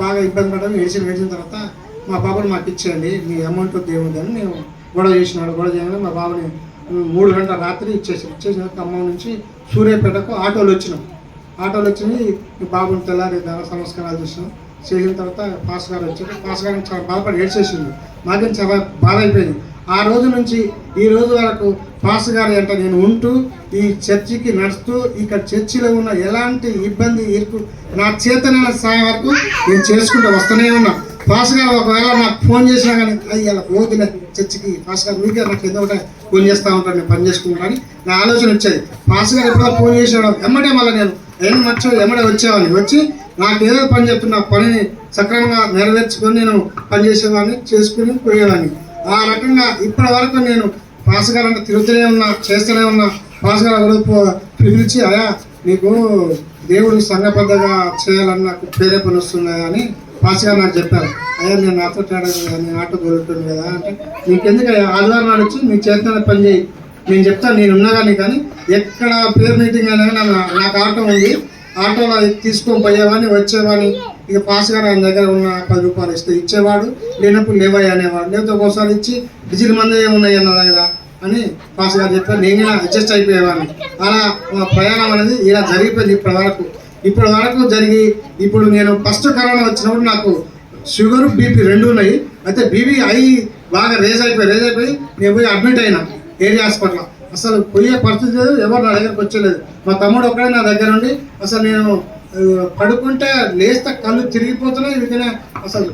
బాగా ఇబ్బంది పడ్డాం ఏడ్చిన వేసిన తర్వాత మా బాబుని మాకు ఇచ్చేయండి మీ అమౌంట్ దేవుదని మేము గొడవ చేసినాడు గొడవ చేయగానే మా బాబుని మూడు గంటల రాత్రి ఇచ్చేసి ఇచ్చేసిన ఖమ్మం నుంచి సూర్యాపేటకు ఆటోలు వచ్చినాం. ఆటోలు వచ్చి మీ బాబుని తెల్లారి దాన సంస్కారాలు చేసినాం. చేసిన తర్వాత పాస్ గారు వచ్చారు. పాస్ గారు చాలా బాధపడి ఏడ్చేసింది మాకేం చాలా బాధ అయిపోయింది. ఆ రోజు నుంచి ఈ రోజు వరకు పాస్ గారి అంట నేను ఉంటూ ఈ చర్చికి నడుస్తూ ఇక్కడ చర్చిలో ఉన్న ఎలాంటి ఇబ్బంది ఇరుకు నా చేతనైన సాయం వరకు నేను చేసుకుంటూ వస్తూనే ఉన్నా. పాస్ గారు ఒకవేళ నాకు ఫోన్ చేసినా కానీ అయ్యి అలా చర్చికి పాస్ గారు మీకే నాకు ఏదో ఒకటి ఫోన్ చేస్తూ ఉంటాను నేను పని చేసుకుంటాను నా ఆలోచన వచ్చేది పాస్ గారు ఎప్పుడో ఫోన్ చేసాడు ఎమ్మటే మళ్ళీ నేను ఏం నచ్చో ఎమ్మడే వచ్చేవాడిని. వచ్చి నాకు ఏదో పని చెప్తున్నా పనిని సక్రమంగా నెరవేర్చుకొని నేను పని చేసేవాడిని చేసుకుని పోయేవాడిని. ఆ రకంగా ఇప్పటి వరకు నేను పాస్ గారు అంటే తిరుగుతూనే ఉన్నా చేస్తూనే ఉన్నా పాస్ గారు ఎవరు పిలిచి అయా నీకు దేవుడు సంఘబద్ధగా చేయాలని నాకు ప్రేరేపణ వస్తున్నాయా అని పాస్ గారు నాకు చెప్పారు. అయ్యా నేను నాతో తేడా కదా నేను ఆటో దొరుకుతుంది కదా అంటే నీకెందుకు అయ్యా ఆదివారం నాడు వచ్చి నీ చేతనే పని చేయి. నేను చెప్తాను నేను ఉన్నా కానీ కానీ ఎక్కడ పేరు మీటింగ్ అయినా నాకు ఆటో ఉంది. ఆటోలో తీసుకొని పోయేవాడిని వచ్చేవాడిని. ఇక పాస్ గారు ఆయన దగ్గర ఉన్న పది రూపాయలు ఇస్తే ఇచ్చేవాడు. లేనప్పుడు లేవయ్య అనేవాడు. లేకపోతే ఒకసారి ఇచ్చి డిజిల్ మంది ఏమున్నాయి అన్నదా కదా అని పాస్ గారు చెప్పారు. నేను ఇలా అడ్జస్ట్ అయిపోయేవాడిని. అలా మా ప్రయాణం అనేది ఇలా జరిగిపోయింది ఇప్పటి వరకు ఇప్పటి వరకు జరిగి ఇప్పుడు నేను ఫస్ట్ కరోనా వచ్చినప్పుడు నాకు షుగర్ బీపీ రెండు ఉన్నాయి. అయితే బీపీ అయి బాగా రేజ్ అయిపోయి రేజ్ అయిపోయి నేను పోయి అడ్మిట్ అయినా ఏరియా హాస్పిటల్ అసలు పోయే పరిస్థితి లేదు ఎవరు నా దగ్గరకు వచ్చలేదు. మా తమ్ముడు ఒక్కడే నా దగ్గర ఉండి అసలు నేను పడుకుంటే లేస్తే కళ్ళు తిరిగిపోతున్నాయి ఇదికనే అసలు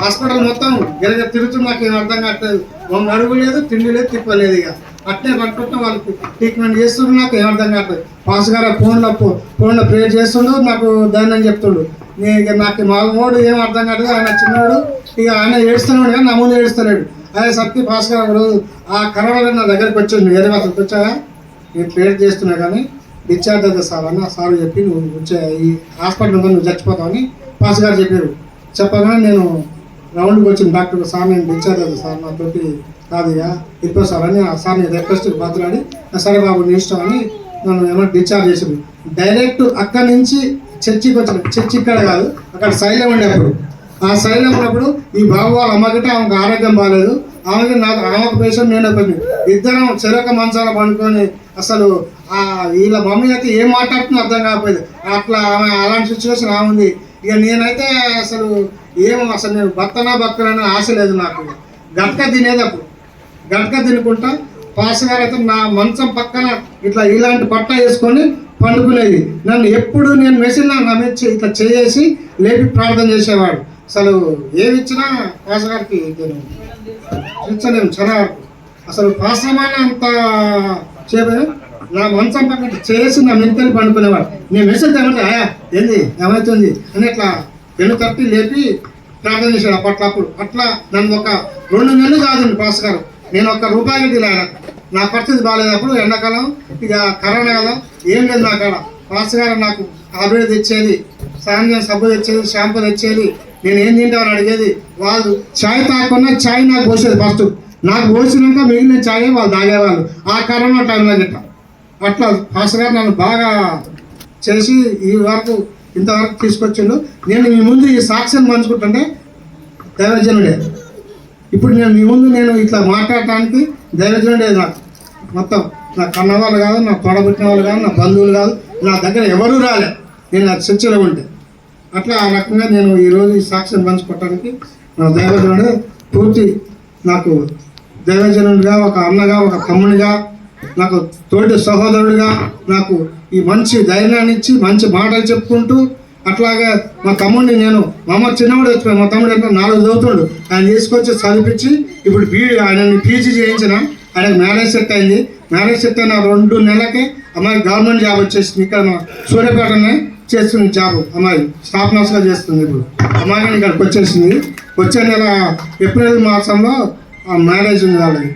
హాస్పిటల్ మొత్తం గిరగ తిరుగుతూ నాకు ఏం అర్థం కావట్లేదు. వంద అడుగు లేదు తిండి లేదు తిప్పలేదు ఇక. అట్నే పట్టుకుంటే వాళ్ళకి ట్రీట్మెంట్ చేస్తుండ్రు నాకు ఏం అర్థం కావట్లేదు. పాస్ గారు ఫోన్లో ఫోన్లో ప్రేర్ చేస్తుండు నాకు ధైర్యం చెప్తుండు. నేను ఇక నాకు మామూడు ఏం అర్థం కావట్లేదు ఆయన చిన్నవాడు ఇక ఆయన ఏడుస్తున్నాడు కానీ నా ముందు ఏడుస్తున్నాడు అదే సత్తి పాస్ గారు ఒకరోజు ఆ కరోనా నా దగ్గరికి వచ్చింది వేరే వాళ్ళకి వచ్చాగా నేను ప్రేర్ చేస్తున్నా కానీ డిశ్చార్జ్ అవుతుంది సార్ అని ఆ సార్ చెప్పి నువ్వు వచ్చే ఈ హాస్పిటల్ ఉందని నువ్వు చచ్చిపోతావని పాస్ గారు చెప్పారు. చెప్పగానే నేను రౌండ్కి వచ్చిన డాక్టర్ సార్ నేను డిశ్చార్జ్ అవుతుంది సార్ నాతోటి కాదు ఇక ఇప్పుడు సార్ అని ఆ సార్ని రిక్వెస్ట్ బతులాడి సరే బాబు నీ ఇష్టం అని నన్ను ఏమన్నా డిశ్చార్జ్ చేసింది డైరెక్ట్ అక్కడి నుంచి చర్చికి వచ్చిన చర్చి ఇక్కడ కాదు అక్కడ శైలం ఉండేప్పుడు. ఆ శైలం ఉన్నప్పుడు ఈ బాబు వాళ్ళ అమ్మకిటే ఆమెకు ఆరోగ్యం బాగాలేదు ఆమెకి నాకు ఆమెకు పేషెంట్ నేను ఒకటి ఇద్దరం చెరొక మంచాల పండుకొని అసలు వీళ్ళ మమ్మీ అయితే ఏం మాట్లాడుతుందో అర్థం కాకపోయింది అట్లా ఆమె అలాంటి సిచ్యువేషన్ ఆమె ఉంది. ఇక నేనైతే అసలు ఏమో అసలు నేను భర్తనా భక్తులని ఆశ లేదు నాకు. గట్క తినేది అప్పుడు. గట్క తినుకుంటా పాస్ గారు అయితే నా మంచం పక్కన ఇట్లా ఇలాంటి పట్ట వేసుకొని పండుకునేది. నన్ను ఎప్పుడు నేను మెషిన్ నా మీద ఇట్లా చేసి లేపి ప్రార్థన చేసేవాడు. అసలు ఏమి ఇచ్చినా పాస్ గారికి నేను ఇచ్చలేము చాలా వరకు అసలు పాసమాన అంత చేయలేదు. నా మంచం పక్కన చేసి నా మెంతలు పండుకునేవాడు నేను మెసేజ్ ఏమంటే ఆయా ఏంది ఏమవుతుంది అని ఇట్లా వెన్ను తట్టి లేపి ప్రార్థన చేశాడు అప్పట్లప్పుడు. అట్లా నన్ను ఒక రెండు నెలలు కాదు పాస్ గారు. నేను ఒక్క రూపాయి తినాను నా పరిస్థితి బాగాలేనప్పుడు ఎండాకాలం ఇక కరోనా కదా ఏం లేదు నా కాడ. పాస్ గారు నాకు ఆవిడ తెచ్చేది సాయంత్రం సబ్బు తెచ్చేది షాంపూ తెచ్చేది. నేను ఏం తింటామని అడిగేది వాళ్ళు చాయ్ తాగకుండా చాయ్ నాకు పోసేది ఫస్ట్. నాకు పోసినాక మిగిలిన చాయ్ వాళ్ళు తాగేవాళ్ళు. ఆ కరోనా టైంలో గిట్ట అట్లా పాస్ గారు నన్ను బాగా చేసి ఈ వరకు ఇంతవరకు తీసుకొచ్చిండు. నేను మీ ముందు ఈ సాక్ష్యం పంచుకుంటుంటే దైవజనుడే. ఇప్పుడు నేను మీ ముందు నేను ఇట్లా మాట్లాడటానికి దైవజనుడే నాకు మొత్తం. నా కన్నవాళ్ళు కాదు నా తోడబుట్టిన వాళ్ళు కాదు నా బంధువులు కాదు నా దగ్గర ఎవరూ రాలే. నేను నాకు చర్చలో ఉంటే అట్లా ఆ రకంగా నేను ఈరోజు ఈ సాక్ష్యం పంచుకోవటానికి నా దైవజనుడే పూర్తి నాకు దైవజనుడిగా ఒక అన్నగా ఒక తమ్మునిగా నాకు తోటి సహోదరుడిగా నాకు ఈ మంచి ధైర్యాన్ని ఇచ్చి మంచి మాటలు చెప్పుకుంటూ అట్లాగే మా తమ్ముడిని నేను మా అమ్మ చిన్నవాడు వచ్చిపోయి మా తమ్ముడు ఎక్కడ నాలుగు చదువుతున్నాడు ఆయన తీసుకొచ్చి చదివించి ఇప్పుడు బీ ఆయనని పీజీ చేయించిన ఆయనకు మ్యారేజ్ సెట్ అయింది. మ్యారేజ్ సెట్ అయిన రెండు నెలలకే అమ్మాయి గవర్నమెంట్ జాబ్ వచ్చేసింది. ఇక్కడ మా సూర్యాపేటనే చేస్తుంది జాబ్ అమ్మాయి. స్టాఫ్ నర్స్గా చేస్తుంది ఇప్పుడు. అమ్మాయి ఇక్కడికి వచ్చేసింది. వచ్చే నెల ఏప్రిల్ మాసంలో ఆ మ్యారేజ్ ఉంది వాళ్ళకి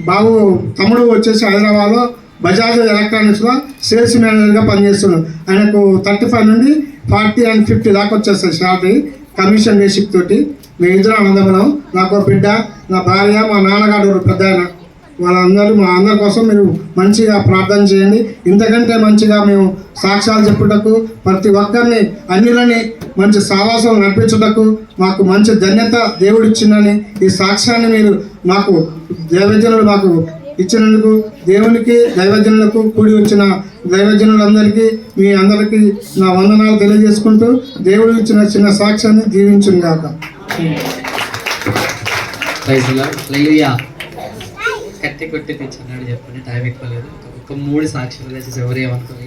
బాబు తమ్ముడు వచ్చేసి హైదరాబాద్లో బజాజ్ ఎలక్ట్రానిక్స్లో సేల్స్ మేనేజర్గా పనిచేస్తున్నాడు. ఆయనకు థర్టీ ఫైవ్ నుండి ఫార్టీ అండ్ ఫిఫ్టీ దాకా వచ్చేస్తాయి శాలరీ కమిషన్ బేసిక్ తోటి. మేము ఇద్దరం అన్నదమ్ములం నాకు బిడ్డ నా భార్య మా నాన్నగారు పెద్ద ఆయన. వాళ్ళందరూ మా అందరి కోసం మీరు మంచిగా ప్రార్థన చేయండి. ఇంతకంటే మంచిగా మేము సాక్ష్యాలు చెప్పుటకు ప్రతి ఒక్కరిని అన్నిలని మంచి సావాసం నడిపించుటకు మాకు మంచి ధన్యత దేవుడు ఇచ్చిందని ఈ సాక్ష్యాన్ని మీరు మాకు దైవజనులు మాకు ఇచ్చినందుకు దేవునికి దైవజనులకు కూడి వచ్చిన దైవజనులందరికీ మీ అందరికీ నా వందనాలు తెలియజేసుకుంటూ దేవుడు ఇచ్చిన చిన్న సాక్ష్యాన్ని దీవించును గాక. కట్టి కొట్టి తెచ్చున్నాడు చెప్పండి టైం ఎక్కువ లేదు. ఒక మూడు సాక్షులు తెచ్చేసి ఎవరు ఏమనుకోలేదు.